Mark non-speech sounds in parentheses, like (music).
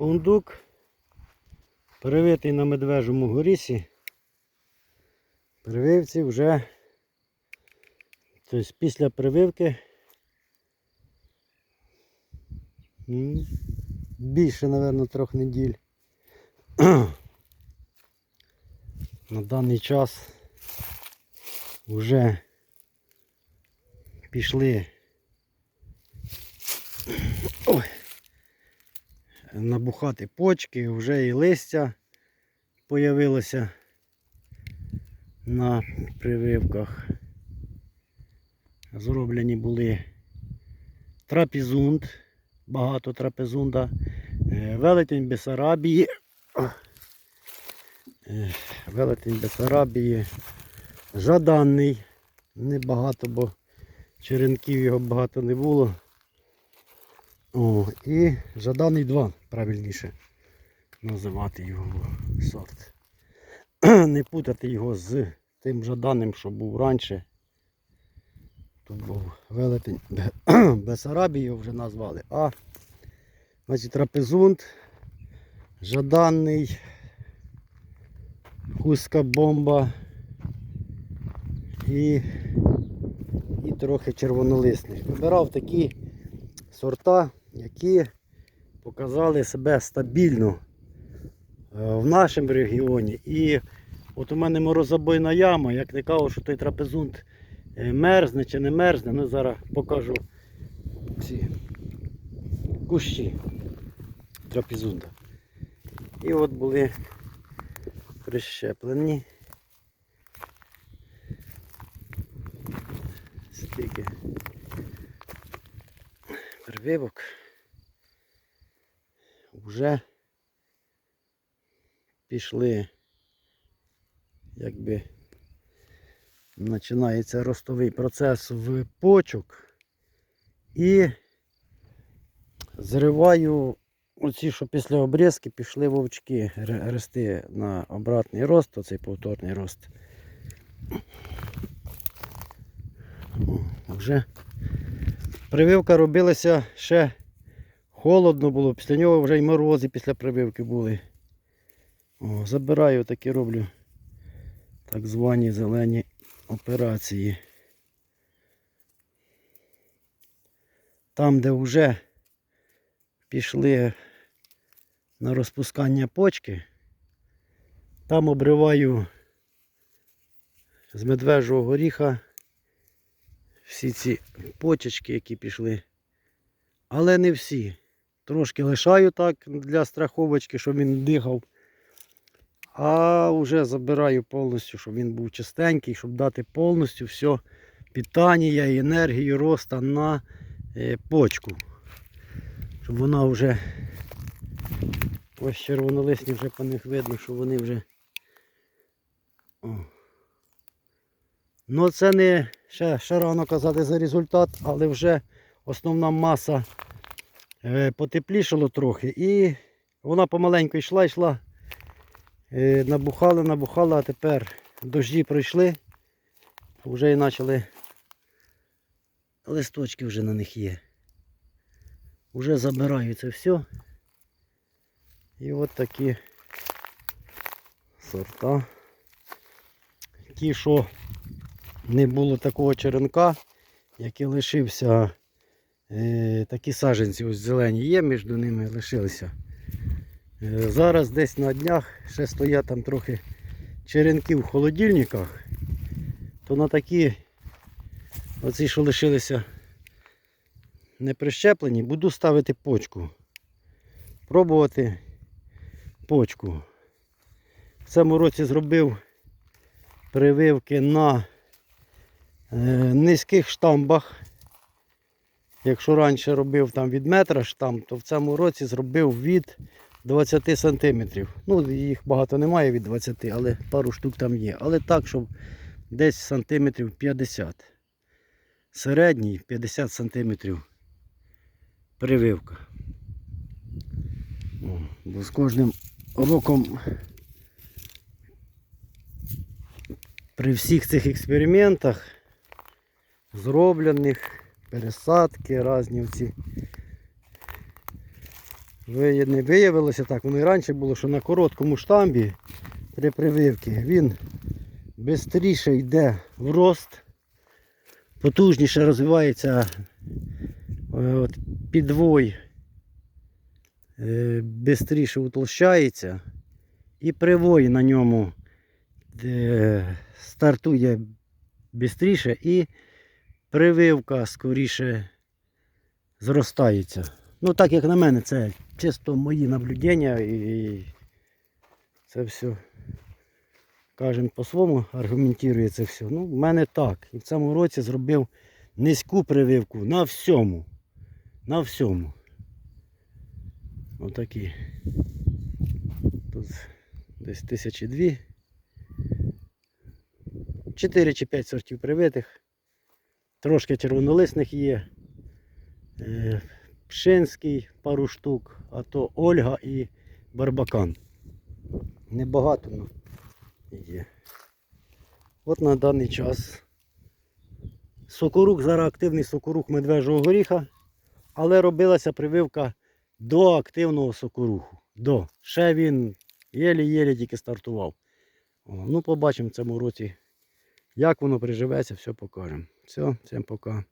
Фундук привитий на медвежому горісі. Прививці вже тобто після прививки більше, мабуть, трьох неділь. (clears throat) На даний час вже пішли (clears throat) ой, набухати почки, вже і листя появилося на прививках. Зроблені були трапезунд, багато трапезунда, е, велетень Бесарабії, е, велетень Бесарабії, жаданний, небагато, бо черенків його багато не було. О, і жаданий 2, правильніше називати його сорт. (clears throat) Не путати його з тим жаданим, що був раніше. Тут був велетень Бе- (clears throat) Бесарабії його вже назвали. А значить трапезунд, жаданний, хуска бомба і, і трохи червонолисних. Вибирав такі сорта, які показали себе стабільно е, в нашому регіоні. І от у мене морозобойна яма, як не кажу, що той трапезунд е, мерзне чи не мерзне, ну зараз покажу ці кущі трапезунда. І от були прищеплені. Скільки прививок вже пішли, якби починається ростовий процес в почок і зриваю оці, що після обрізки пішли вовчки рости на обратний рост, оцей повторний рост. Вже прививка робилася ще холодно було, після нього вже й морози після прививки були. О, забираю такі роблю так звані зелені операції. Там, де вже пішли на розпускання почки, там обриваю з медвежого горіха всі ці почечки, які пішли. Але не всі. Трошки лишаю так для страховочки, щоб він дихав. А вже забираю повністю, щоб він був чистенький, щоб дати повністю все питання і енергію роста на е, почку. Щоб вона вже ось червонолисні вже по них видно, що вони вже. Ну це не ще, ще рано казати за результат, але вже основна маса потеплішало трохи і вона помаленьку йшла, йшла. Е, набухала, набухала, а тепер дощі пройшли. Вже і почали листочки вже на них є. Вже забираю це все. І от такі сорта. Ті, що не було такого черенка, який лишився, е, такі саджанці ось зелені є, між ними лишилися. Е, Зараз десь на днях ще стоять там трохи черенки в холодильниках, то на такі, оці, що лишилися не прищеплені, буду ставити почку. Пробувати почку. В цьому році зробив прививки на е, низьких штамбах. Якщо раніше робив там від метра штамп, то в цьому році зробив від 20 сантиметрів. Ну, їх багато немає від 20, але пару штук там є. Але так, щоб десь сантиметрів 50. Середній 50 сантиметрів прививка. Бо з кожним роком при всіх цих експериментах зроблених пересадки різні ці. Не виявилося так, воно і раніше було, що на короткому штамбі при прививці він швидше йде в рост, потужніше розвивається е, от, підвой, швидше утолщається і привой на ньому е, стартує швидше і прививка скоріше зростається. Ну, так як на мене, це чисто мої наблюдення і це все, кажемо, по-своєму аргументує це все. Ну, в мене так. І в цьому році зробив низьку прививку на всьому. На всьому. Отакі. Тут десь тисячі дві. 4 чи 5 сортів привитих. Трошки червонолисних є. Е, Пшинський пару штук, а то Ольга і Барбакан. Небагато ну, є. От на даний час. Сокорук, зараз активний сокорук медвежого горіха, але робилася прививка до активного сокоруху. До. Ще він єлі-єлі тільки стартував. О, ну, побачимо в цьому році, як воно приживеться, все покажемо. Все, всім пока.